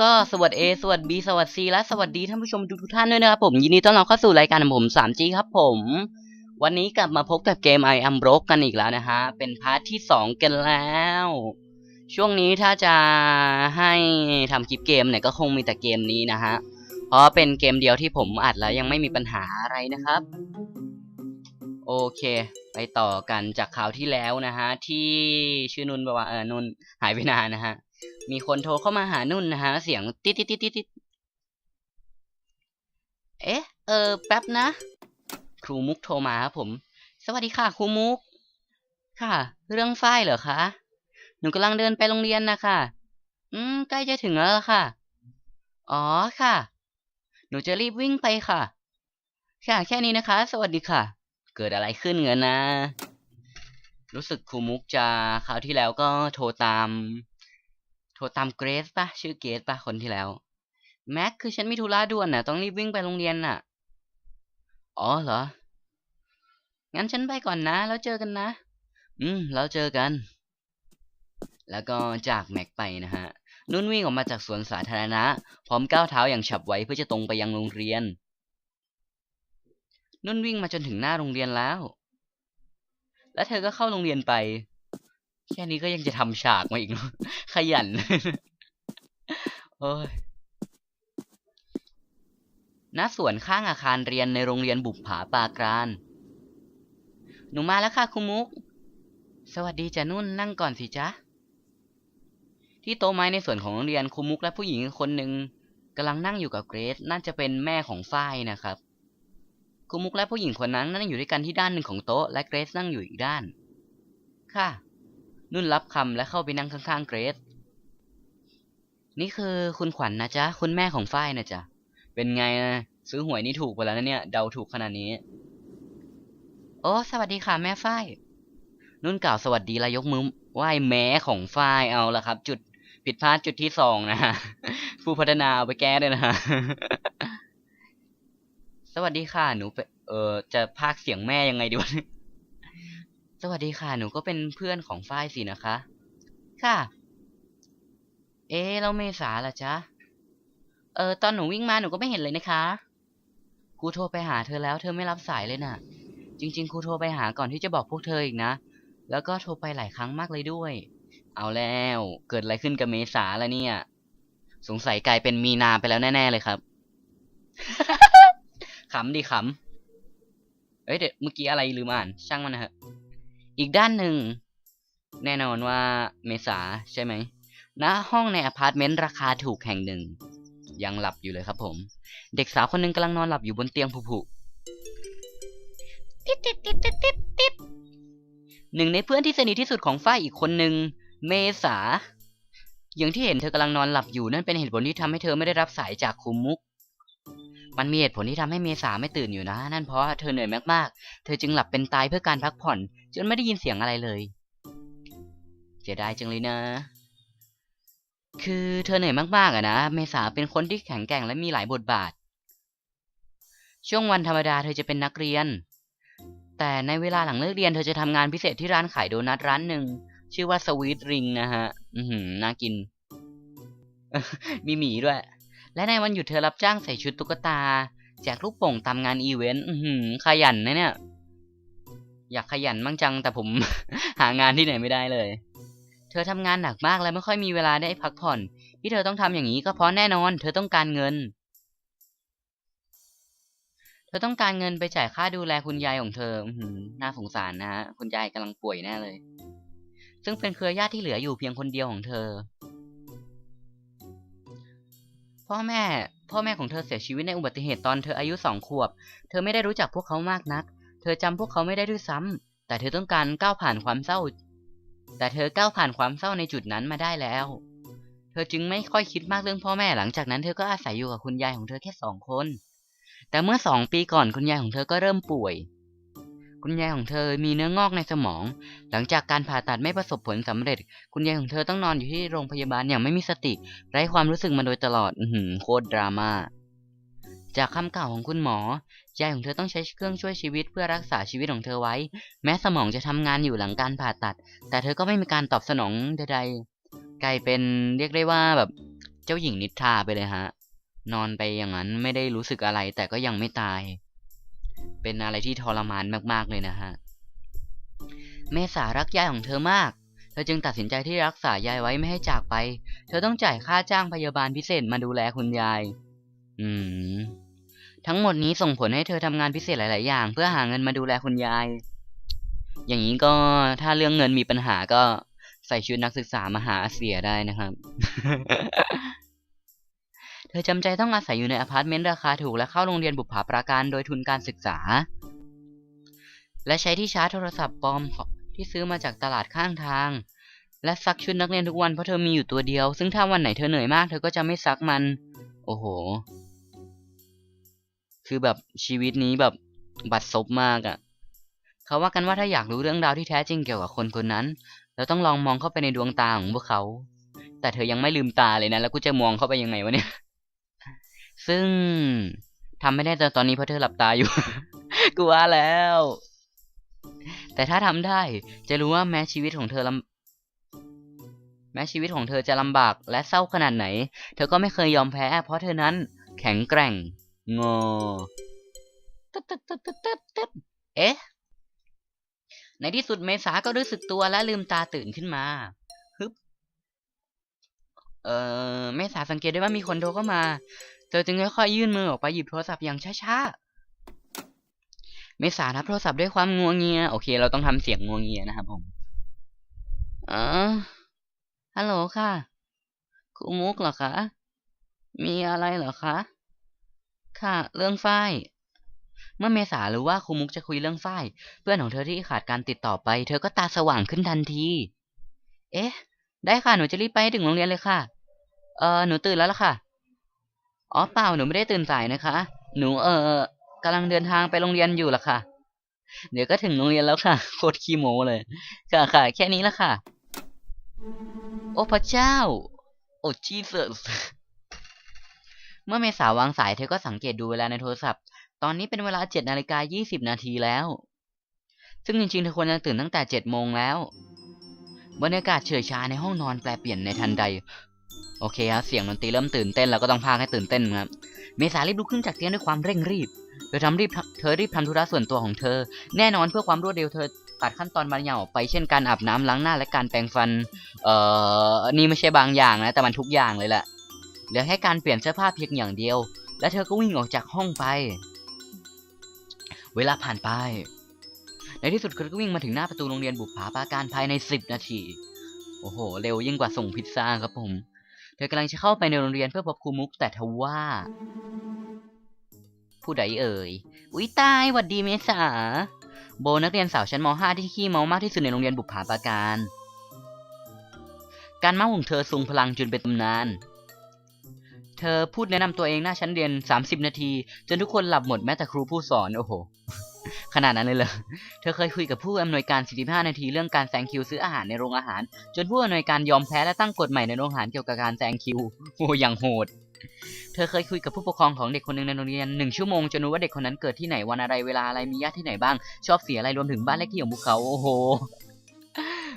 ก็สวัสดี A สวัสดีสวัสดี และสวัสดีท่านผู้ชมทุกท่านด้วยนะครับผมยินดีต้อนรับเข้าสู่รายการของผม 3G ครับผม วันนี้กลับมาพบกับเกม I Am Broke กันอีกแล้วนะฮะ เป็นพาร์ทที่ 2 กันแล้ว ช่วงนี้ถ้าจะให้ทำคลิปเกมเนี่ยก็คงมีแต่เกมนี้นะฮะ เพราะเป็นเกมเดียวที่ผมอัดแล้วยังไม่มีปัญหาอะไรนะครับ โอเค ไปต่อกันจากคราวที่แล้วนะฮะที่ชื่อนุนบอกว่าเออนุนหายไปนานนะฮะ มีคนโทรเข้ามาหานุ่นนะฮะ เสียงติดติดติดติดเอ๊ะ เออ แป๊บนะ ครูมุกโทรมาครับผม สวัสดีค่ะ ครูมุก ค่ะ เรื่องฝ้ายเหรอคะ หนูกำลังเดินไปโรงเรียนนะคะ อืม ใกล้จะถึงแล้วค่ะ อ๋อ ค่ะ หนูจะรีบวิ่งไปค่ะ ค่ะ แค่นี้นะคะ สวัสดีค่ะ เกิดอะไรขึ้นเงินนะ รู้สึกครูมุกจะคราวที่แล้วก็โทรตาม รตามเกรซปะชื่อเกรซปะคนที่แล้ว แม็กคือฉันมีธุระด่วนน่ะ ต้องรีบวิ่งไปโรงเรียนน่ะ อ๋อเหรอ งั้นฉันไปก่อนนะ แล้วเจอกันนะ อืม แล้วเจอกัน แล้วก็จากแม็กไปนะฮะ นุ่นวิ่งออกมาจากสวนสาธารณะ พร้อมก้าวเท้าอย่างฉับไวเพื่อจะตรงไปยังโรงเรียน นุ่นวิ่งมาจนถึงหน้าโรงเรียนแล้ว แล้วเธอก็เข้าโรงเรียนไป แค่นี้ก็ยังจะทำฉากมาอีกเนอะขยันโอ้ยณสวนข้างอาคารเรียนในโรงเรียนบุปผาปากรานหนูมาแล้วค่ะคุมุก สวัสดีจ้ะนุ่นนั่งก่อนสิจ๊ะ ที่โต๊ะไม้ในส่วนของโรงเรียนครูมุกและผู้หญิงคนหนึ่งกำลังนั่งอยู่กับเกรซน่าจะเป็นแม่ของฝ้ายนะครับครูมุกและผู้หญิงคนนั้นนั่งอยู่ด้วยกันที่ด้านหนึ่งของโต๊ะและเกรซนั่งอยู่อีกด้าน ค่ะ นุ่นรับคำและเข้าไปนั่งข้างๆเกรซนี่คือคุณขวัญนนะจ๊ะ คุณแม่ของฝ้ายนะจ๊ะ เป็นไงนะซื้อหวยนี่ถูกไปแล้วนะเนี่ย เดาถูกขนาดนี้ โอ้สวัสดีค่ะแม่ฝ้าย นุ่นกล่าวสวัสดีและยกมือไหว้แม้ของฝ้ายเอาละครับ จุดผิดพลาดจุดที่สองนะฮะผู้พัฒนาเอาไปแก้ด้วยนะฮะสวัสดีค่ะ หนูเออจะพากเสียงแม่ยังไงดีวะ สวัสดีค่ะ หนูก็เป็นเพื่อนของฝ้ายสินะคะ ค่ะ เอ๊ะแล้วเมษาล่ะจ๊ะ เออ ตอนหนูวิ่งมาหนูก็ไม่เห็นเลยนะคะครูโทรไปหาเธอแล้ว เธอไม่รับสายเลยน่ะ จริง ๆครูโทรไปหาก่อนที่จะบอกพวกเธออีกนะ แล้วก็โทรไปหลายครั้งมากเลยด้วย เอาแล้ว เกิดอะไรขึ้นกับเมษาล้วเนี่ย สงสัยกลายเป็นมีนาไปแล้วแน่ ๆ เลยครับ ขำดิขำเอ้ยเดี๋ยวเมื่อกี้อะไรลืมอ่าน ช่างมันนะฮะ อีกด้านหนึ่ง แน่นอนว่าเมษาใช่ไหมณห้องในอพาร์ตเมนต์ราคาถูกแห่งหนึ่ง ยังหลับอยู่เลยครับผม เด็กสาวคนหนึ่งกำลังนอนหลับอยู่บนเตียงผุๆติดติดติดติดติดติดหนึ่งในเพื่อนที่สนิทที่สุดของฝ้ายอีกคนหนึ่งเมษา อย่างที่เห็นเธอกำลังนอนหลับอยู่นั่นเป็นเหตุผลที่ทำให้เธอไม่ได้รับสายจากครูมุก มันมีเหตุผลที่ทำให้เมษาไม่ตื่นอยู่นะ นั่นเพราะเธอเหนื่อยมากๆ เธอจึงหลับเป็นตายเพื่อการพักผ่อน จนไม่ได้ยินเสียงอะไรเลย เสียดายจังเลยนะ คือเธอเหนื่อยมากๆอะนะ เมษาเป็นคนที่แข็งแกร่งและมีหลายบทบาท ช่วงวันธรรมดาเธอจะเป็นนักเรียน แต่ในเวลาหลังเลิกเรียนเธอจะทำงานพิเศษที่ร้านขายโดนัทร้านหนึ่งชื่อว่าสวีทริงนะฮะ อือหือน่ากิน มีหมีด้วย และในวันหยุดเธอรับจ้างใส่ชุดตุ๊กตา แจกลูกโป่งตามงานอีเวนต์ขยันนะเนี่ย อยากขยันบ้างจังแต่ผม หางานที่ไหนไม่ได้เลย เธอทำงานหนักมากและไม่ค่อยมีเวลาได้พักผ่อน ที่เธอต้องทำอย่างนี้ก็เพราะแน่นอน เธอต้องการเงิน เธอต้องการเงินไปจ่ายค่าดูแลคุณยายของเธออือหือน่าสงสารนะฮะคุณยายกำลังป่วยแน่เลย ซึ่งเป็นเครือญาติที่เหลืออยู่เพียงคนเดียวของเธอ พ่อแม่ พ่อแม่ของเธอเสียชีวิตในอุบัติเหตุตอนเธออายุสองขวบ เธอไม่ได้รู้จักพวกเขามากนัก เธอจำพวกเขาไม่ได้ด้วยซ้ำแต่เธอต้องการก้าวผ่านความเศร้า แต่เธอก้าวผ่านความเศร้าในจุดนั้นมาได้แล้ว เธอจึงไม่ค่อยคิดมากเรื่องพ่อแม่หลังจากนั้นเธอก็อาศัยอยู่กับคุณยายของเธอแค่สองคน แต่เมื่อสองปีก่อนคุณยายของเธอก็เริ่มป่วย คุณยายของเธอมีเนื้องอกในสมอง หลังจากการผ่าตัดไม่ประสบผลสำเร็จ คุณยายของเธอต้องนอนอยู่ที่โรงพยาบาลอย่างไม่มีสติ ไร้ความรู้สึกมาโดยตลอด อืโคตรดราม่า จากคำกล่าวของคุณหมอ ยายของเธอต้องใช้เครื่องช่วยชีวิตเพื่อรักษาชีวิตของเธอไว้ แม้สมองจะทำงานอยู่หลังการผ่าตัด แต่เธอก็ไม่มีการตอบสนองใดๆ กลายเป็นเรียกได้ว่าแบบเจ้าหญิงนิทราไปเลยฮะ นอนไปอย่างนั้นไม่ได้รู้สึกอะไรแต่ก็ยังไม่ตาย เป็นอะไรที่ทรมานมากๆเลยนะฮะ เมษารักยายของเธอมาก เธอจึงตัดสินใจที่รักษายายไว้ไม่ให้จากไป เธอต้องจ่ายค่าจ้างพยาบาลพิเศษมาดูแลคุณยาย อืม ทั้งหมดนี้ส่งผลให้เธอทำงานพิเศษหลาย ๆ อย่าง เพื่อหาเงินมาดูแลคุณยาย อย่างนี้ก็ถ้าเรื่องเงินมีปัญหาก็ใส่ชุดนักศึกษามาหาเสียได้นะครับ เธอจำใจต้องอาศัยอยู่ในอพาร์ตเมนต์ราคาถูกและเข้าโรงเรียนบุปผาปราการโดยทุนการศึกษา และใช้ที่ชาร์จโทรศัพท์ปลอมที่ซื้อมาจากตลาดข้างทาง และซักชุดนักเรียนทุกวันเพราะเธอมีอยู่ตัวเดียว ซึ่งถ้าวันไหนเธอเหนื่อยมากเธอก็จะไม่ซักมัน โอ้โห คือแบบชีวิตนี้แบบบัดซบมากอะ่ะ เขาว่ากันว่าถ้าอยากรู้เรื่องราวที่แท้จริงเกี่ยวกับคนคนนั้น เราต้องลองมองเข้าไปในดวงตาของพวกเขา แต่เธอยังไม่ลืมตาเลยนะ แล้วกูจะมองเข้าไปยังไงวะเนี่ย ซึ่งทำไม่ได้แต่ตอนนี้เพราะเธอหลับตาอยู่ กูว่าแล้ว แต่ถ้าทำได้ จะรู้ว่าแม้ชีวิตของเธอลำแม้ชีวิตของเธอจะลำบากและเศร้าขนาดไหน เธอก็ไม่เคยยอมแพ้ เพราะเธอนั้น แข็งแกร่งงอตึ๊ดตึ๊ดตึ๊ดตึ๊ดตึ๊ดตึ๊ดเอ๊ะ ในที่สุดเมษาก็รู้สึกตัวและลืมตาตื่นขึ้นมาฮึบเอ่อเมษาสังเกตได้ว่ามีคนโทรเข้ามา เธอจึงค่อยๆยื่นมือออกไปหยิบโทรศัพท์อย่างช้าๆ เมษารับโทรศัพท์ด้วยความงัวงเงีย โอเค เราต้องทำเสียงงัวงเงียนะครับผมออฮัลโหลค่ะครูมุกเหรอคะ มีอะไรเหรอคะ ค่ะ เรื่องฝ้าย เมื่อเมษารู้ว่าครูมุกจะคุยเรื่องฝ้าย เพื่อนของเธอที่ขาดการติดต่อไป เธอก็ตาสว่างขึ้นทันที เอ๊ะ ได้ค่ะ หนูจะรีบไปถึงโรงเรียนเลยค่ะ เออหนูตื่นแล้วล่ะค่ะ อ๋อเปล่าหนูไม่ได้ตื่นสายนะคะ หนูเออกำลังเดินทางไปโรงเรียนอยู่ล่ะค่ะ เดี๋ยวก็ถึงโรงเรียนแล้วค่ะโคตรขี้โมเลย ค่ะค่ะแค่นี้ละค่ะ โอ้พระเจ้า โอ้จีเซสเมื่อเมษาวางสายเธอก็สังเกตดูเวลาในโทรศัพท์ ตอนนี้เป็นเวลา7นาฬิกา20นาทีแล้ว ซึ่งจริงๆเธอควรจะตื่นตั้งแต่7โมงแล้ว บรรยากาศเฉยชาในห้องนอนแปลเปลี่ยนในทันใด โอเคครับเสียงดนตรีเริ่มตื่นเต้นแล้วก็ต้องพากให้ตื่นเต้นครับ เมษารีบลุกขึ้นจากเตียงด้วยความเร่งรีบเธอทำรีบเธอรีบทำธุระส่วนตัวของเธอ แน่นอนเพื่อความรวดเร็วเธอตัดขั้นตอนบางอย่างออกไปเช่นการอาบน้ำล้างหน้าและการแปรงฟัน เอ่อ นี่ไม่ใช่บางอย่างนะ แต่มันทุกอย่างเลยแหละเหลือแค่การเปลี่ยนเสื้อผ้าเพียงอย่างเดียว และเธอก็วิ่งออกจากห้องไป เวลาผ่านไป ในที่สุดเธอก็วิ่งมาถึงหน้าประตูโรงเรียนบุปผาปราการภายใน10นาที โอ้โห เร็วยิ่งกว่าส่งพิซซ่าครับผม ธอกำลังจะเข้าไปในโรงเรียนเพื่อพบครูมุกแต่ทว่า ผู้ใดเอ่ย อุ๊ยตายหวัดดีเมษา โบนักเรียนสาวชั้นม .5 ที่ขี้เมามากที่สุดในโรงเรียนบุปผาปาการ การเมาของเธอทรงพลังจนเป็นตำนาน เธอพูดแนะนำตัวเองหน้าชั้นเรียน 30 นาที จนทุกคนหลับหมดแม้แต่ครูผู้สอน โอ้โห ขนาดนั้นเลยเหรอ เธอเคยคุยกับผู้อำนวยการ 45 นาทีเรื่องการแซงคิวซื้ออาหารในโรงอาหาร จนผู้อำนวยการยอมแพ้และตั้งกฎใหม่ในโรงอาหารเกี่ยวกับการแซงคิว โอ้ย่างโหด เธอเคยคุยกับผู้ปกครองของเด็กคนหนึ่งในโรงเรียนหนึ่งชั่วโมงจนรู้ว่าเด็กคนนั้นเกิดที่ไหนวันอะไรเวลาอะไรมีญาติที่ไหนบ้าง ชอบเสียอะไรรวมถึงบ้านเลขที่ของพวกเขาโอ้โห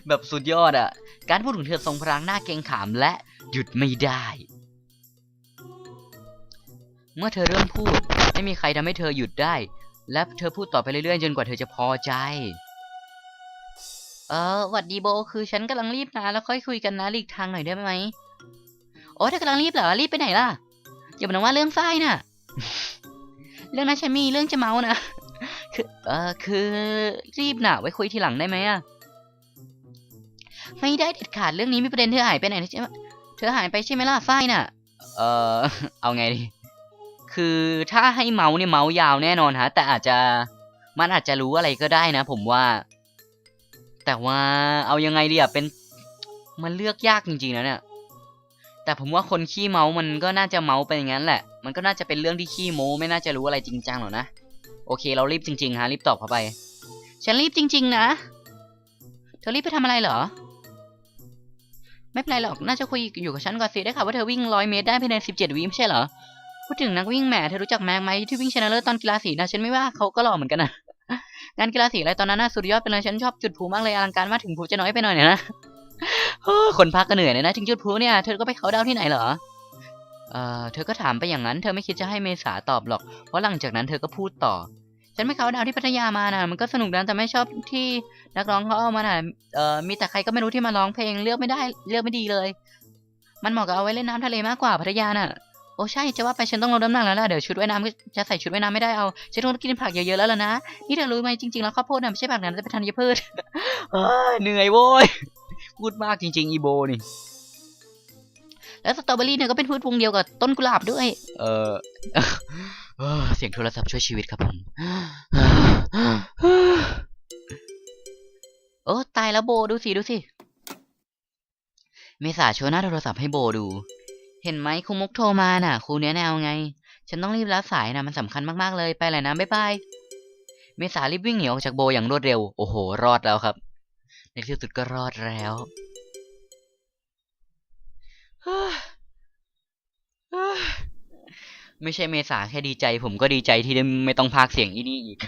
แบบสุดยอดอะการพูดของเธอทรงพลังหน้าเกรงขามและหยุดไม่ได้ เมื่อเธอเริ่มพูด ไม่มีใครทำให้เธอหยุดได้ และเธอพูดต่อไปเรื่อยๆ จนกว่าเธอจะพอใจ เออหวัดดีโบ คือฉันกำลังรีบนะแล้วค่อยคุยกันนะหลีกทางหน่อยได้ไหมโอ้เธอกำลังรีบเหรอ รีบไปไหนล่ะ อย่าบอกนะว่าเรื่องฝ้น่ะ เรื่องนั้นฉันมีเรื่องจะเมานะ คือเออคือรีบน่ะไว้คุยทีหลังได้ไหมอะไม่ได้เด็ดขาดเรื่องนี้มีประเด็นเธอหายไปไหนนะใช่ไหมเธอหายไปใช่ไหมล่ะฝ้น่ะ เออเอาไงดี คือถ้าให้เมาส์เนี่ยเมาส์ยาวแน่นอนฮะ แต่อาจจะมันอาจจะรู้อะไรก็ได้นะ ผมว่า แต่ว่าเอายังไงดีอะเป็นมันเลือกยากจริงๆนะเนี่ยแต่ผมว่าคนขี้เมาส์มันก็น่าจะเมาส์ไปอย่างนั้นแหละ มันก็น่าจะเป็นเรื่องที่ขี้โม้ไม่น่าจะรู้อะไรจริงจังหรอกนะ โอเค เรารีบจริงๆฮะรีบตอบเข้าไป ฉันรีบจริง ๆ นะ เธอรีบไปทำอะไรเหรอ ไม่เป็นไรหรอก น่าจะคุยอยู่กับฉันก่อนสิได้ค่ะว่าเธอวิ่งร้อยเมตรได้ภายในสิบเจ็ดวิไม่ใช่เหรอ พูดถึงนักวิ่งแหมเธอรู้จักแม็กไหมที่วิ่งชนะเลิศตอนกีฬาสีนะฉันไม่ว่าเขาก็หล่อเหมือนกันนะงานกีฬาสีอะไรตอนนั้นน่ะสุดยอดไปเลยฉันชอบจุดพลุมากเลยอลังการมากถึงพลุจะน้อยไปหน่อยเนี่ยนะคนพักก็เหนื่อยเลยนะถึงจุดพลุเนี่ยเธอก็ไปเขาดาวที่ไหนเหรอเอ่อเธอก็ถามไปอย่างนั้นเธอไม่คิดจะให้เมษาตอบหรอก เพราะหลังจากนั้นเธอก็พูดต่อ ฉันไม่เขาดาวที่พัทยามานะมันก็สนุกนะแต่ไม่ชอบที่นักร้องเขาเอามาน่ะเอ่อมีแต่ใครก็ไม่รู้ที่มาร้องเพลงเลือกไม่ได้เลือกไม่ดีเลย มันเหมาะกับเอาไว้เล่นน้ำทะเลมากกว่าพัทยาน่ะ โอ้ใช่จะว่าไปฉันต้องลดน้ำหนักแล้วล่ะเดี๋ยวชุดว่ายน้ำก็จะใส่ชุดว่ายน้ำไม่ได้เอาฉันต้องกินผักเยอะๆแล้วล่ะนะนี่เธอรู้ไหมจริงๆแล้วข้าวโพดน่ะไม่ใช่ผักนะแต่เป็นธัญพืชเอ้ยเหนื่อยโว้ยพูดมากจริง ๆ อีโบนี่ แล้วสตรอเบอรี่เนี่ยก็เป็นพืชวงเดียวกับต้นกุหลาบด้วย เออเออเสียงโทรศัพท์ช่วยชีวิตครับผมโอ้ตายแล้วโบดูสิดูสิเมษาโชว์หน้าโทรศัพท์ให้โบดู เห็นไหมครูมุกโทรมาน่ะครูเนี้ยแนวไง ฉันต้องรีบรับสายนะมันสำคัญมากๆเลยไปเลยนะบ๊ายบายเมษารีบวิ่งหนีออกจากโบอย่างรวดเร็ว โอ้โห รอดแล้วครับในที่สุดก็รอดแล้วไม่ใช่เมษาแค่ดีใจ ผมก็ดีใจที่ได้ไม่ต้องพากเสียงอีนี่อีก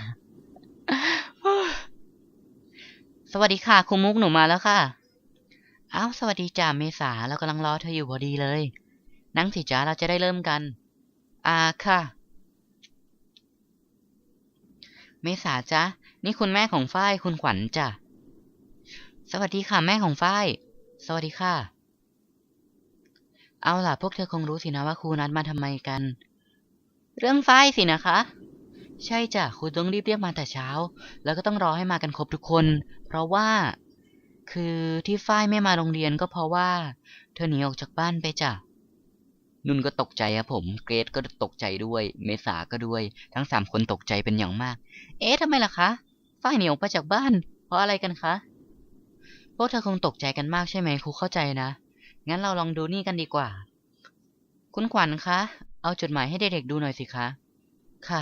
สวัสดีค่ะครูมุกหนูมาแล้วค่ะ อ้าว สวัสดีจ้าเมษาเรากำลังรอเธออยู่พอดีเลย นั่งสิจ้าเราจะได้เริ่มกันอ่าค่ะ เมษาจ้ะนี่คุณแม่ของฝ้ายคุณขวัญจ้ะ สวัสดีค่ะแม่ของฝ้าย สวัสดีค่ะ เอาล่ะพวกเธอคงรู้สินะว่าครูนัดมาทำไมกัน เรื่องฝ้ายสินะคะ ใช่จ้ะครูต้องรีบเรียกมาแต่เช้า แล้วก็ต้องรอให้มากันครบทุกคน เพราะว่า คือที่ฝ้ายไม่มาโรงเรียนก็เพราะว่า เธอหนีออกจากบ้านไปจ้ะ นุ่นก็ตกใจครับผม เกรดก็ตกใจด้วย เมษาก็ด้วย ทั้งสามคนตกใจเป็นอย่างมาก เอ๊ะทำไมล่ะคะฝ้ายหนีออกไปจากบ้าน เพราะอะไรกันคะ พวกเธอคงตกใจกันมากใช่ไหมครูเข้าใจนะ งั้นเราลองดูนี่กันดีกว่า คุณขวัญคะ เอาจดหมายให้เด็กๆดูหน่อยสิคะ ค่ะ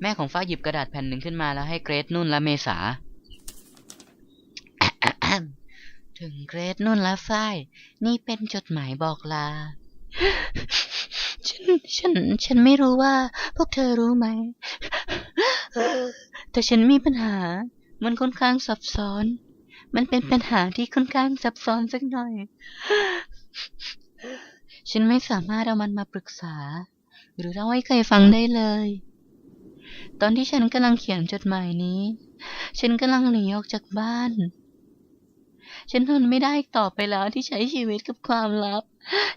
แม่ของฝ้ายหยิบกระดาษแผ่นหนึ่งขึ้นมาแล้วให้เกรดนุ่นและเมษาถึงเกรดนุ่นและฝ้าย นี่เป็นจดหมายบอกลา ฉัน ฉัน ฉันไม่รู้ว่า พวกเธอรู้ไหม แต่ฉันมีปัญหา มันค่อนข้างซับซ้อน มันเป็นปัญหาที่ค่อนข้างซับซ้อนสักหน่อย ฉันไม่สามารถเอามันมาปรึกษา หรือเล่าให้ใครฟังได้เลย ตอนที่ฉันกำลังเขียนจดหมายนี้ ฉันกำลังหนีออกจากบ้าน ฉันทนไม่ได้อีกต่อไปแล้วที่ใช้ชีวิตกับความลับ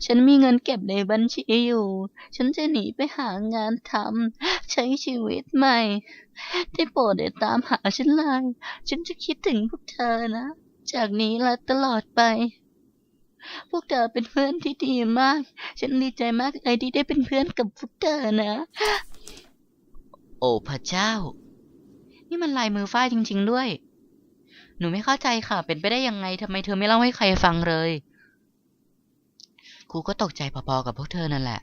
ฉันมีเงินเก็บในบัญชีอยู่ ฉันจะหนีไปหางานทำใช้ชีวิตใหม่ได้โปรดได้ตามหาฉันเลย ฉันจะคิดถึงพวกเธอนะ จากนี้และตลอดไป พวกเธอเป็นเพื่อนที่ดีมาก ฉันดีใจมากเลยที่ได้เป็นเพื่อนกับพวกเธอนะ โอ้พระเจ้า นี่มันลายมือฝ้ายจริง ๆ ด้วย หนูไม่เข้าใจค่ะ เป็นไปได้ยังไงทำไมเธอไม่เล่าให้ใครฟังเลย ครูก็ตกใจพอๆกับพวกเธอนั่นแหละ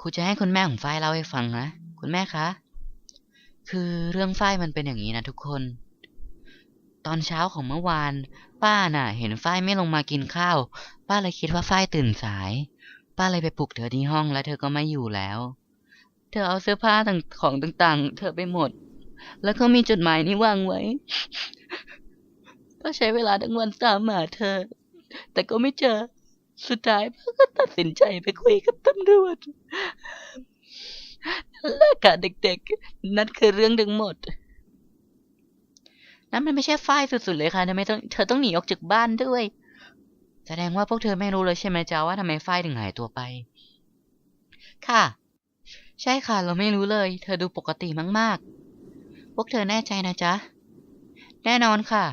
ครูจะให้คุณแม่ของฝ้ายเล่าให้ฟังนะ คุณแม่คะ คือเรื่องฝ้ายมันเป็นอย่างนี้นะทุกคน ตอนเช้าของเมื่อวาน ป้าน่ะ เห็นฝ้ายไม่ลงมากินข้าว ป้าเลยคิดว่าฝ้ายตื่นสาย ป้าเลยไปปลุกเธอที่ห้องแล้วเธอก็ไม่อยู่แล้ว เธอเอาเสื้อผ้าต่างของต่างๆ เธอไปหมด แล้วก็มีจดหมายนี้วางไว้ป้าใช้เวลาทั้งวันตามหาเธอ แต่ก็ไม่เจอ สุดท้ายป้าก็ตัดสินใจไปคุยกับตำรวจและค่ะเด็กๆ นั่นคือเรื่องทั้งหมด นั่นมันไม่ใช่ฝ้ายสุดๆเลยค่ะทำไมต้องเธอต้องหนีออกจากบ้านด้วย แสดงว่าพวกเธอไม่รู้เลยใช่ไหมจ๊ะว่าทำไมฝ้ายถึงหายตัวไป ค่ะ ใช่ค่ะ เราไม่รู้เลย เธอดูปกติมากๆ วกเธอแน่ใจนะจ๊ะ แน่นอนค่ะ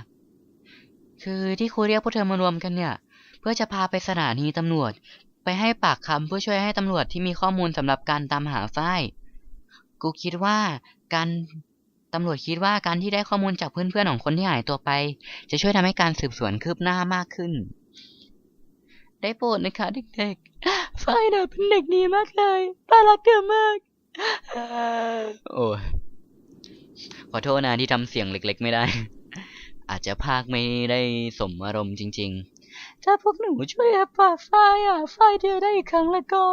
คือที่ครูเรียกพวกเธอมารวมกันเนี่ย เพื่อจะพาไปสถานีตำรวจ ไปให้ปากคำเพื่อช่วยให้ตำรวจที่มีข้อมูลสำหรับการตามหาฝ้ายกูคิดว่าการตำรวจคิดว่าการที่ได้ข้อมูลจากเพื่อนๆของคนที่หายตัวไป จะช่วยทำให้การสืบสวนคืบหน้ามากขึ้น ได้โปรดนะคะเด็กๆฝ้ายน่ะเป็นเด็กดีมากเลยป้ารักเธอมาก โอ้ย ขอโทษนะที่ทำเสียงเล็ก ๆ ไม่ได้ อาจจะพากไม่ได้สมอารมณ์จริง ๆ ถ้าพวกหนูช่วยปากฝ้ายอะฝ้ายเดียวได้อีกครั้งแล้วก็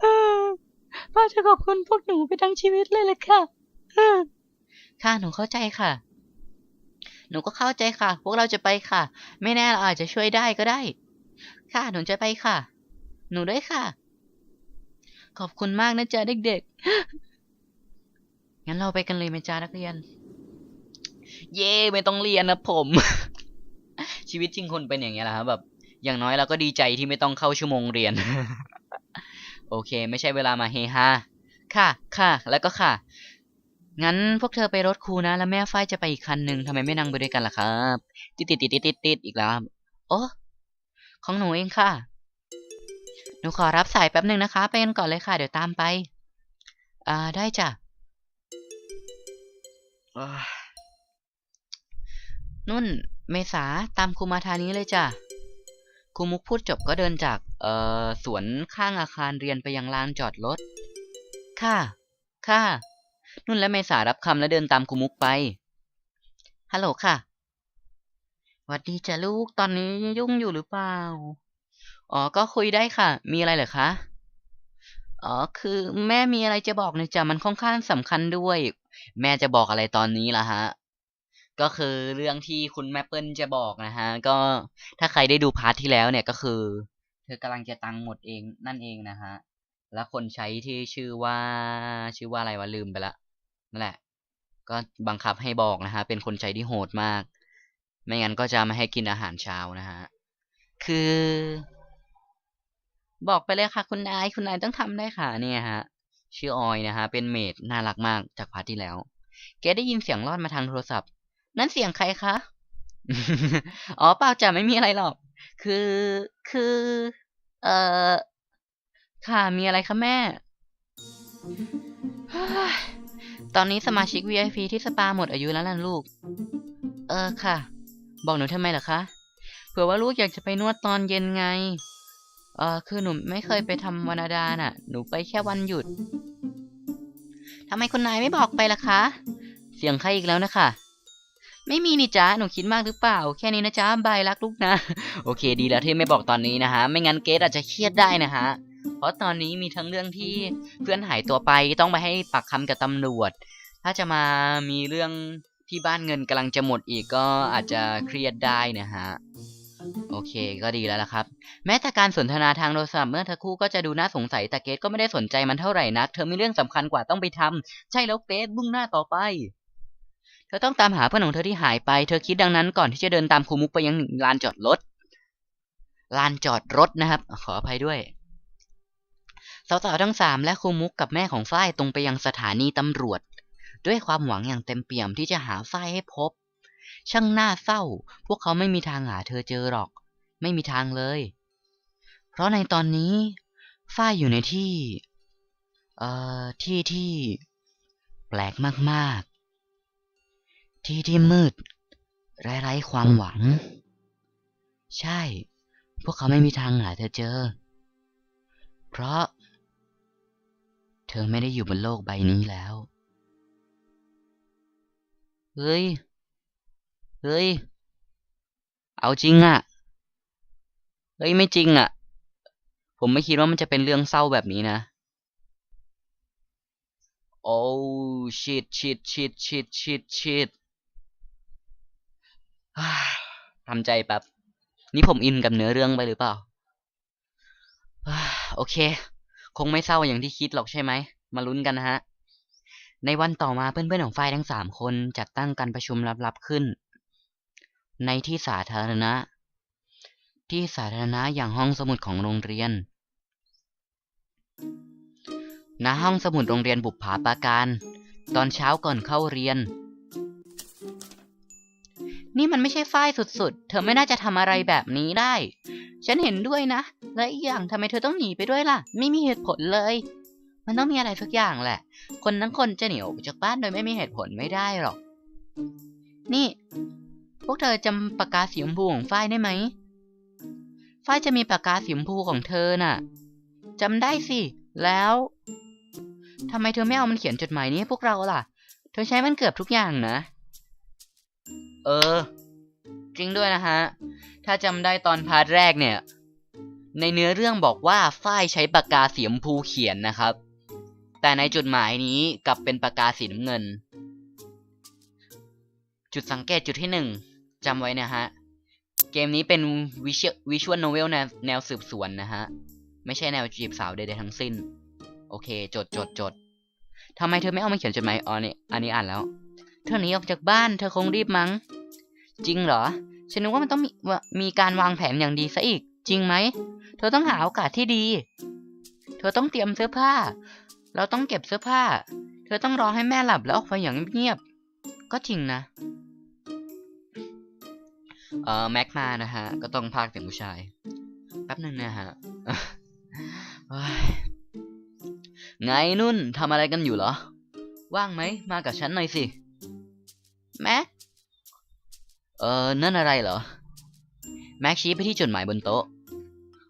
เออป้าจะขอบคุณพวกหนูไปทั้งชีวิตเลยเลยค่ะเออค่ะหนูเข้าใจค่ะ หนูก็เข้าใจค่ะ พวกเราจะไปค่ะ ไม่แน่เราอาจจะช่วยได้ก็ได้ ค่ะหนูจะไปค่ะ หนูด้วยค่ะ ขอบคุณมากนะจ๊ะเด็กๆ งั้นเราไปกันเลยไหมจ๊ะนักเรียน เย่ไม่ต้องเรียนนะผม ชีวิตจริงคนเป็นอย่างเงี้ยแหละครับแบบ อย่างน้อยเราก็ดีใจที่ไม่ต้องเข้าชั่วโมงเรียน โอเค ไม่ใช่เวลามาเฮฮาค่ะ ค่ะ แล้วก็ค่ะ งั้นพวกเธอไปรถครูนะ แล้วแม่ฝ้ายจะไปอีกคันหนึ่งทำไมไม่นั่งไปด้วยกันล่ะครับ ติดติดติดติดติดติดอีกแล้วโอ้ของหนูเองค่ะ หนูขอรับสายแป๊บหนึ่งนะคะ ไปกันก่อนเลยค่ะ เดี๋ยวตามไป อ่า ได้จ้ะ นุ่น เมษาตามครูมาทางนี้เลยจ้ะครูมุกพูดจบก็เดินจาก เอ่อสวนข้างอาคารเรียนไปยังลานจอดรถ ค่ะ ค่ะ นุ่นและเมษารับคำและเดินตามครูมุกไป ฮัลโหลค่ะหวัดดีจ้ะลูก ตอนนี้ยุ่งอยู่หรือเปล่า อ๋อ ก็คุยได้ค่ะ มีอะไรเหรอคะ อ๋อ คือแม่มีอะไรจะบอกนะจ๊ะ มันค่อนข้างสำคัญด้วย แม่จะบอกอะไรตอนนี้ล่ะฮะ ก็คือเรื่องที่คุณแม่เปิ้ลจะบอกนะฮะ ก็ถ้าใครได้ดูพาร์ทที่แล้วเนี่ยก็คือ เธอกำลังจะตังค์หมดเองนั่นเองนะฮะ แล้วคนใช้ที่ชื่อว่า ชื่อว่าอะไรวะลืมไปละนั่นแหละ ก็บังคับให้บอกนะฮะ เป็นคนใช้ที่โหดมาก ไม่งั้นก็จะไม่ให้กินอาหารเช้านะฮะ คือ บอกไปเลยค่ะ คุณนายคุณนายต้องทำได้ค่ะเนี่ยฮะ ชื่อออยนะฮะเป็นเมดน่ารักมากจากพาร์ทที่แล้ว แกได้ยินเสียงรอดมาทางโทรศัพท์ นั่นเสียงใครคะ อ๋อเปล่าจ้ะไม่มีอะไรหรอก คือคือ เอ่อ ค่ะมีอะไรคะแม่ ตอนนี้สมาชิก VIP ที่สปาหมดอายุแล้วล่ะลูก เออค่ะ บอกหนูทำไมเหรอคะ เผื่อว่าลูกอยากจะไปนวดตอนเย็นไง เออคือหนูไม่เคยไปทำวันอาดาน่ะ หนูไปแค่วันหยุดทำไมคุณนายไม่บอกไปล่ะคะ เสียงใครอีกแล้วนะคะ ไม่มีนี่จ้าหนูคิดมากหรือเปล่า แค่นี้นะจ้าบายรักลูกนะ โอเค ดีแล้วที่ไม่บอกตอนนี้นะฮะ ไม่งั้นเกดอาจจะเครียดได้นะฮะ เพราะตอนนี้มีทั้งเรื่องที่เพื่อนหายตัวไปต้องไปให้ปากคำกับตำรวจ ถ้าจะมามีเรื่องที่บ้านเงินกำลังจะหมดอีกก็อาจจะเครียดได้นะฮะ โอเคก็ดีแล้วล่ะครับ แม้แต่การสนทนาทางโทรศัพท์เมื่อทั้งคู่ก็จะดูน่าสงสัยแต่เกดก็ไม่ได้สนใจมันเท่าไหร่นัก เธอมีเรื่องสำคัญกว่าต้องไปทำใช่แล้วเกดมุ่งหน้าต่อไป เธอต้องตามหาเพื่อนของเธอที่หายไป เธอคิดดังนั้นก่อนที่จะเดินตามครูมุกไปยังลานจอดรถลานจอดรถนะครับ ขออภัยด้วยสาวๆทั้งสามและครูมุกกับแม่ของฝ้ายตรงไปยังสถานีตำรวจ ด้วยความหวังอย่างเต็มเปี่ยมที่จะหาฝ้ายให้พบ ช่างน่าเศร้า พวกเขาไม่มีทางหาเธอเจอหรอก ไม่มีทางเลย เพราะในตอนนี้ ฝ้ายอยู่ในที่ เอ่อ ที่ที่ แปลกมากๆ ที่ที่มืด ไร้ไร้ความหวัง ใช่ พวกเขาไม่มีทางหาเธอเจอ เพราะ เธอไม่ได้อยู่บนโลกใบนี้แล้ว เฮ้ย เฮ้ย เอาจริงอะเฮ้ยไม่จริงอะผมไม่คิดว่ามันจะเป็นเรื่องเศร้าแบบนี้นะ โอ้ชิดชิดชิดชิดชิดชิดทำใจแป๊บ นี่ผมอินกับเนื้อเรื่องไปหรือเปล่า โอเค คงไม่เศร้าอย่างที่คิดหรอกใช่ไหม มาลุ้นกันนะฮะ ในวันต่อมาเพื่อนๆของฝ่ายทั้งสามคนจัดตั้งการประชุมลับๆขึ้น ในที่สาธารณะ ที่สาธารณะอย่างห้องสมุดของโรงเรียน ณ ห้องสมุดโรงเรียนบุปผาปราการ ตอนเช้าก่อนเข้าเรียน นี่มันไม่ใช่ฝ้ายสุดๆ เธอไม่น่าจะทำอะไรแบบนี้ได้ ฉันเห็นด้วยนะ และอีกอย่างทำไมเธอต้องหนีไปด้วยล่ะ ไม่มีเหตุผลเลย มันต้องมีอะไรสักอย่างแหละ คนทั้งคนจะหนีออกจากบ้านโดยไม่มีเหตุผลไม่ได้หรอก นี่ วกเธอจำปากกาสีชมพูของฝ้ายได้ไหม ฝ้ายจะมีปากกาสีชมพูของเธอน่ะจำได้สิ แล้วทำไมเธอไม่เอามันเขียนจดหมายนี้ให้พวกเราล่ะ เธอใช้มันเกือบทุกอย่างนะ เออ จริงด้วยนะฮะ ถ้าจำได้ตอนพาร์ทแรกเนี่ย ในเนื้อเรื่องบอกว่าฝ้ายใช้ปากกาสีชมพูเขียนนะครับ แต่ในจดหมายนี้กลับเป็นปากกาสีน้ำเงิน จุดสังเกตจุดที่หนึ่ง จำไว้นะฮะ เกมนี้เป็นวิชวิชวลโนเวลแนวสืบสวนนะฮะ ไม่ใช่แนวจีบสาวใดๆทั้งสิ้น โอเค จดจดจดทำไมเธอไม่เอามาเขียนจดหมายอ๋อนี่อันนี้อ่านแล้ว เธอหนีออกจากบ้านเธอคงรีบมั้ง จริงเหรอ ฉันนึกว่ามันต้องมีว่ามีการวางแผนอย่างดีซะอีก จริงไหม เธอต้องหาโอกาสที่ดี เธอต้องเตรียมเสื้อผ้า เราต้องเก็บเสื้อผ้า เธอต้องรอให้แม่หลับแล้วออกไปอย่างเงียบ ก็จริงนะ เอ่อแม็กมานะฮะ ก็ต้องพากเสียงผู้ชาย แป๊บหนึ่งนะฮะไงนุ่นทำอะไรกันอยู่เหรอ ว่างไหม มากับฉันหน่อยสิ แม็ก เออนั่นอะไรเหรอ แม็กชี้ไปที่จดหมายบนโต๊ะ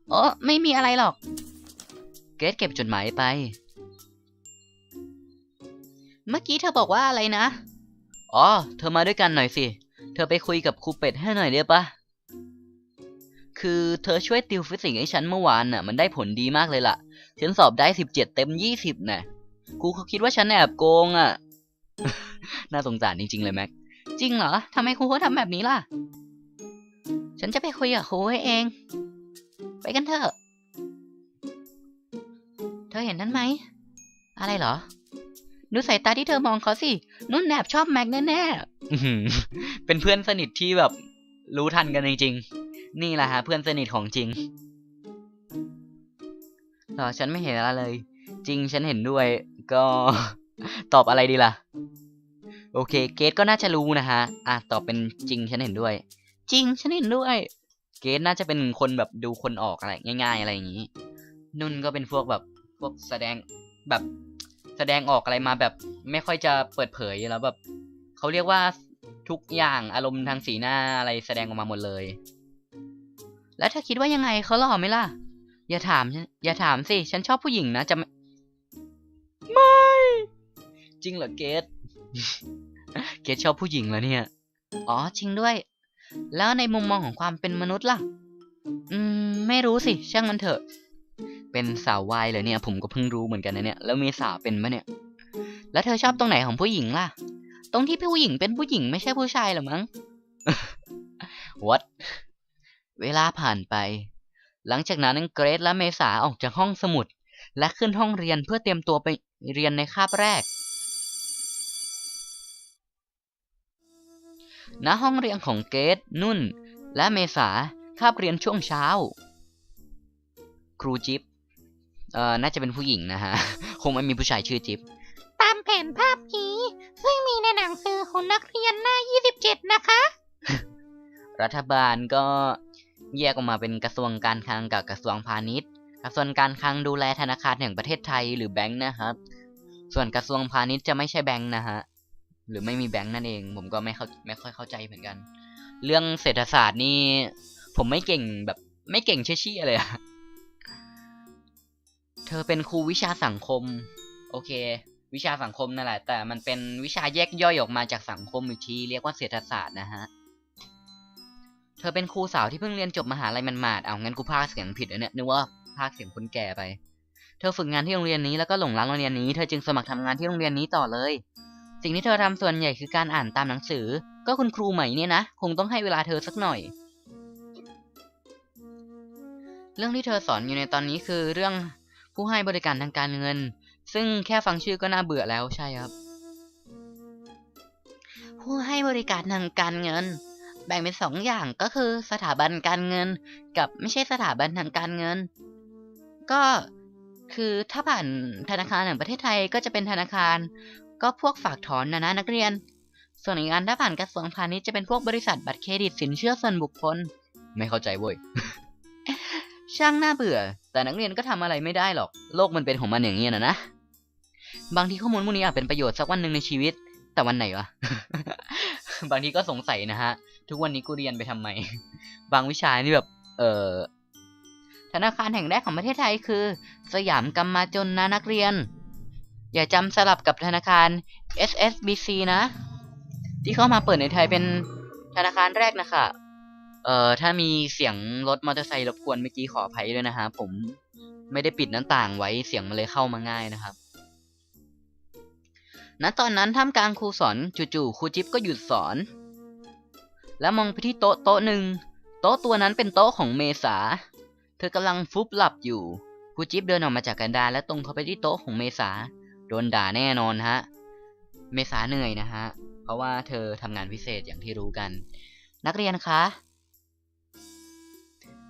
โอ้ไม่มีอะไรหรอก เกรดเก็บจดหมายไป เมื่อกี้เธอบอกว่าอะไรนะ อ๋อ เธอมาด้วยกันหน่อยสิ เธอไปคุยกับครูเป็ดให้หน่อยได้ปะคือเธอช่วยติวฟิสิกส์ให้ฉันเมื่อวานน่ะ มันได้ผลดีมากเลยล่ะ ฉันสอบได้สิบเจ็ดเต็มยี่สิบน่ะครูเขาคิดว่าฉันแอบโกงอะ น่าสงสารจริงๆเลยแม็ก จริงเหรอทำไมครูเขาทำแบบนี้ล่ะ ฉันจะไปคุยกับครูให้เอง ไปกันเถอะ เธอเห็นนั่นไหม อะไรเหรอ ดูสายตาที่เธอมองเขาสิ นุ่นแอบชอบแม็กแน่ๆอื้อหือเป็นเพื่อนสนิทที่แบบรู้ทันกันจริงๆ นี่แหละฮะเพื่อนสนิทของจริงเหรอฉันไม่เห็นอะไรเลย จริงฉันเห็นด้วย ก็ตอบอะไรดีล่ะ โอเค เกตก็น่าจะรู้นะฮะ อะตอบเป็นจริงฉันเห็นด้วย จริงฉันเห็นด้วย เกตน่าจะเป็นคนแบบดูคนออกอะไร ง่าย ๆ อะไรอย่างนี้ นุ่นก็เป็นพวกแบบพวกแสดงแบบ แสดงออกอะไรมาแบบไม่ค่อยจะเปิดเผยแล้วแบบเขาเรียกว่าทุกอย่างอารมณ์ทางสีหน้าอะไรแสดงออกมาหมดเลย แล้วเธอคิดว่ายังไงเขาหล่อไหมล่ะ อย่าถามอย่าถามสิ ฉันชอบผู้หญิงนะจะไม่ไม่ จริงเหรอเกตเกตชอบผู้หญิงเหรอเนี่ย อ๋อจริงด้วย แล้วในมุมมองของความเป็นมนุษย์ล่ะ อืม ไม่รู้สิ ช่างมันเถอะ เป็นสาววายเหรอเนี่ย ผมก็เพิ่งรู้เหมือนกันนะเนี่ย แล้วมีสาวเป็นปะเนี่ย แล้วเธอชอบตรงไหนของผู้หญิงล่ะ ตรงที่ผู้หญิงเป็นผู้หญิงไม่ใช่ผู้ชายหรอมั้ง What เวลาผ่านไป หลังจากนั้นเกรซและเมษาออกจากห้องสมุด และขึ้นห้องเรียนเพื่อเตรียมตัวไปเรียนในคาบแรก ณ ห้องเรียนของเกรซนุ่น และเมษาคาบเรียนช่วงเช้า ครูจิ๊บเอ่อน่าจะเป็นผู้หญิงนะฮะ คงไม่มีผู้ชายชื่อจิ๊บตามแผนภาพนี้ซึ่งมีในหนังสือของนักเรียนหน้า 27 นะคะ รัฐบาลก็แยกออกมาเป็นกระทรวงการคลังกับกระทรวงพาณิชย์ กระทรวงการคลังดูแลธนาคารแห่งประเทศไทยหรือแบงค์นะครับ ส่วนกระทรวงพาณิชย์จะไม่ใช่แบงค์นะฮะ หรือไม่มีแบงค์นั่นเอง ผมก็ไม่เข้าไม่ค่อยเข้าใจเหมือนกัน เรื่องเศรษฐศาสตร์นี่ผมไม่เก่งแบบไม่เก่งเชี่ยๆเลยอะ เธอเป็นครูวิชาสังคม โอเค วิชาสังคมนั่นแหละ แต่มันเป็นวิชาแยกย่อยออกมาจากสังคมอีกทีเรียกว่าเศรษฐศาสตร์นะฮะ เธอเป็นครูสาวที่เพิ่งเรียนจบมหาลัยมันมาดเอางั้นกูพากเสียงผิดนะเนี่ยนึกว่าพากเสียงคนแก่ไป เธอฝึกงานที่โรงเรียนนี้แล้วก็หลงรักโรงเรียนนี้เธอจึงสมัครทำงานที่โรงเรียนนี้ต่อเลย สิ่งที่เธอทำส่วนใหญ่คือการอ่านตามหนังสือ ก็คุณครูใหม่เนี่ยนะคงต้องให้เวลาเธอสักหน่อย เรื่องที่เธอสอนอยู่ในตอนนี้คือเรื่อง ผู้ให้บริการทางการเงิน ซึ่งแค่ฟังชื่อก็น่าเบื่อแล้วใช่ครับ ผู้ให้บริการทางการเงิน แบ่งเป็นสองอย่างก็คือสถาบันการเงิน กับไม่ใช่สถาบันทางการเงิน ก็คือถ้าผ่านธนาคารแห่งประเทศไทยก็จะเป็นธนาคาร ก็พวกฝากถอนนะนะนักเรียน ส่วนอีกอันถ้าผ่านกระทรวงพาณิชย์จะเป็นพวกบริษัทบัตรเครดิตสินเชื่อส่วนบุคคล ไม่เข้าใจเว้ย ช่างน่าเบื่อ แต่นักเรียนก็ทำอะไรไม่ได้หรอก โลกมันเป็นของมันอย่างเงี้ยนะนะ บางทีข้อมูลพวกนี้อาจเป็นประโยชน์สักวันหนึ่งในชีวิต แต่วันไหนวะ บางทีก็สงสัยนะฮะ ทุกวันนี้กูเรียนไปทำไม บางวิชานี่แบบ เออธนาคารแห่งแรกของประเทศไทยคือ สยามกำมาจนนะนักเรียน อย่าจำสลับกับธนาคาร SSBC นะ ที่เข้ามาเปิดในไทยเป็นธนาคารแรกนะคะ เอ่อถ้ามีเสียงรถมอเตอร์ไซค์รบกวนเมื่อกี้ขออภัยด้วยนะฮะผมไม่ได้ปิดหน้าต่างไว้เสียงมันเลยเข้ามาง่ายนะครับ ณตอนนั้นท่ามกลางครูสอนจู่ๆครูจิ๊บก็หยุดสอน แล้วมองไปที่โต๊ะโต๊ะหนึ่งโต๊ะตัวนั้นเป็นโต๊ะของเมษา เธอกำลังฟุบหลับอยู่ครูครูจิ๊บเดินออกมาจากกันดารและตรงเข้าไปที่โต๊ะของเมษาโดนด่าแน่นอนฮะ เมษาเหนื่อยนะฮะ เพราะว่าเธอทำงานพิเศษอย่างที่รู้กัน นักเรียนคะ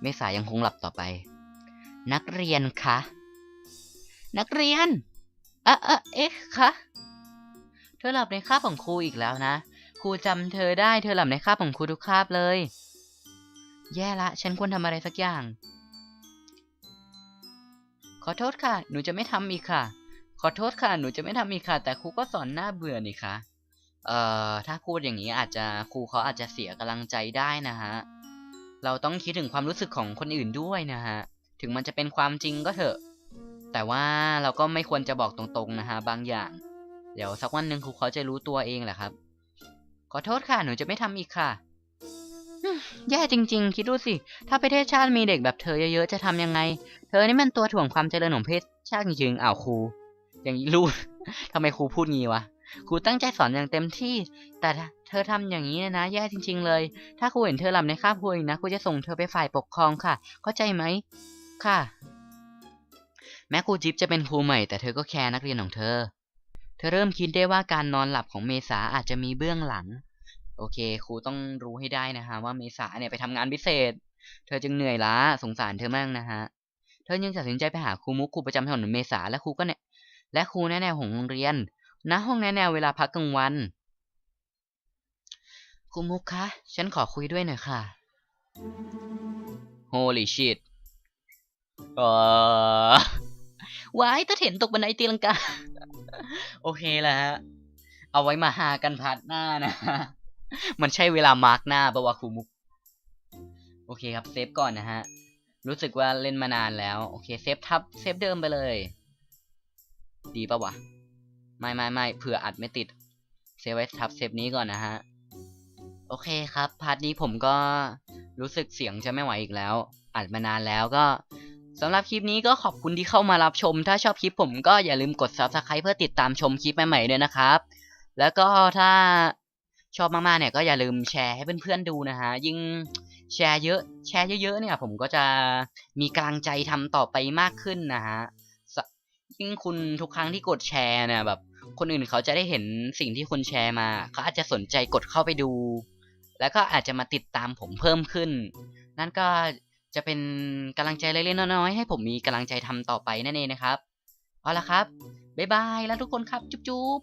เมษายังคงหลับต่อไป นักเรียนคะ นักเรียนอะอะเอ๊ะคะ เธอหลับในคาบของครูอีกแล้วนะ ครูจำเธอได้ เธอหลับในคาบของครูทุกคาบเลย แย่ละ ฉันควรทำอะไรสักอย่าง ขอโทษค่ะ หนูจะไม่ทำอีกค่ะ ขอโทษค่ะ หนูจะไม่ทำอีกค่ะ แต่ครูก็สอนหน้าเบื่อนี่คะเอ่อ ถ้าพูดอย่างนี้อาจจะครูเขาอาจจะเสียกำลังใจได้นะฮะ เราต้องคิดถึงความรู้สึกของคนอื่นด้วยนะฮะ ถึงมันจะเป็นความจริงก็เถอะ แต่ว่าเราก็ไม่ควรจะบอกตรงๆนะฮะบางอย่าง เดี๋ยวสักวันหนึ่งครูเขาจะรู้ตัวเองแหละครับ ขอโทษค่ะ หนูจะไม่ทำอีกค่ะ แย่จริง ๆ คิดดูสิ ถ้าประเทศชาติมีเด็กแบบเธอเยอะๆ จะทำยังไง เธอนี่มันตัวถ่วงความเจริญของประเทศชาติจริงๆอ้าวครู อย่างนี้รู้ทำไมครูพูดงี้วะ ครูตั้งใจสอนอย่างเต็มที่ แต่เธอทำอย่างนี้นะ แย่จริง ๆ เลย ถ้าครูเห็นเธอหลับในคาบครูอีกนะครูจะส่งเธอไปฝ่ายปกครองค่ะ เข้าใจไหมค่ะ แม้ครูจิ๊บจะเป็นครูใหม่แต่เธอก็แคร์นักเรียนของเธอ เธอเริ่มคิดได้ว่าการนอนหลับของเมษาอาจจะมีเบื้องหลัง โอเค ครูต้องรู้ให้ได้นะฮะว่าเมษาเนี่ยไปทำงานพิเศษ เธอจึงเหนื่อยล้าสงสารเธอมากนะฮะเธอยังตัดสินใจไปหาครูมุกครูประจำถนนเมษาและครูก็เนี่ยและครูแนะแนวของโรงเรียน ณห้องแนะแนวเวลาพักกลางวันครูมุกคะ ฉันขอคุยด้วยหน่อยค่ะ Holy shit เออว้ายถ้าเห็นตกบันไดตีลังกา โอเคแล้วฮะ เอาไว้มาหากันพัดหน้านะ มันใช่เวลามาร์กหน้าปะวะครูมุก โอเคครับเซฟก่อนนะฮะ รู้สึกว่าเล่นมานานแล้ว โอเคเซฟทับเซฟเดิมไปเลย ดีปะวะ ไม่ไม่ไม่เผื่ออัดไม่ติด เซฟไว้ทับเซฟนี้ก่อนนะฮะ โอเคครับ พาร์ทนี้ผมก็รู้สึกเสียงจะไม่ไหวอีกแล้ว อัดมานานแล้วก็สำหรับคลิปนี้ก็ขอบคุณที่เข้ามารับชม ถ้าชอบคลิปผมก็อย่าลืมกด subscribe เพื่อติดตามชมคลิปใหม่ๆด้วยนะครับ แล้วก็ถ้าชอบมากๆเนี่ยก็อย่าลืมแชร์ให้เพื่อนๆดูนะฮะ ยิ่งแชร์เยอะ แชร์เยอะๆเนี่ย ผมก็จะมีกำลังใจทำต่อไปมากขึ้นนะฮะ ยิ่งคุณทุกครั้งที่กดแชร์เนี่ยแบบ คนอื่นเขาจะได้เห็นสิ่งที่คุณแชร์มา เขาอาจจะสนใจกดเข้าไปดู แล้วก็อาจจะมาติดตามผมเพิ่มขึ้น นั่นก็จะเป็นกำลังใจเล็กๆน้อยๆให้ผมมีกำลังใจทำต่อไปนั่นเองนะครับ เอาละครับ บ๊ายบายแล้วทุกคนครับ จุ๊บ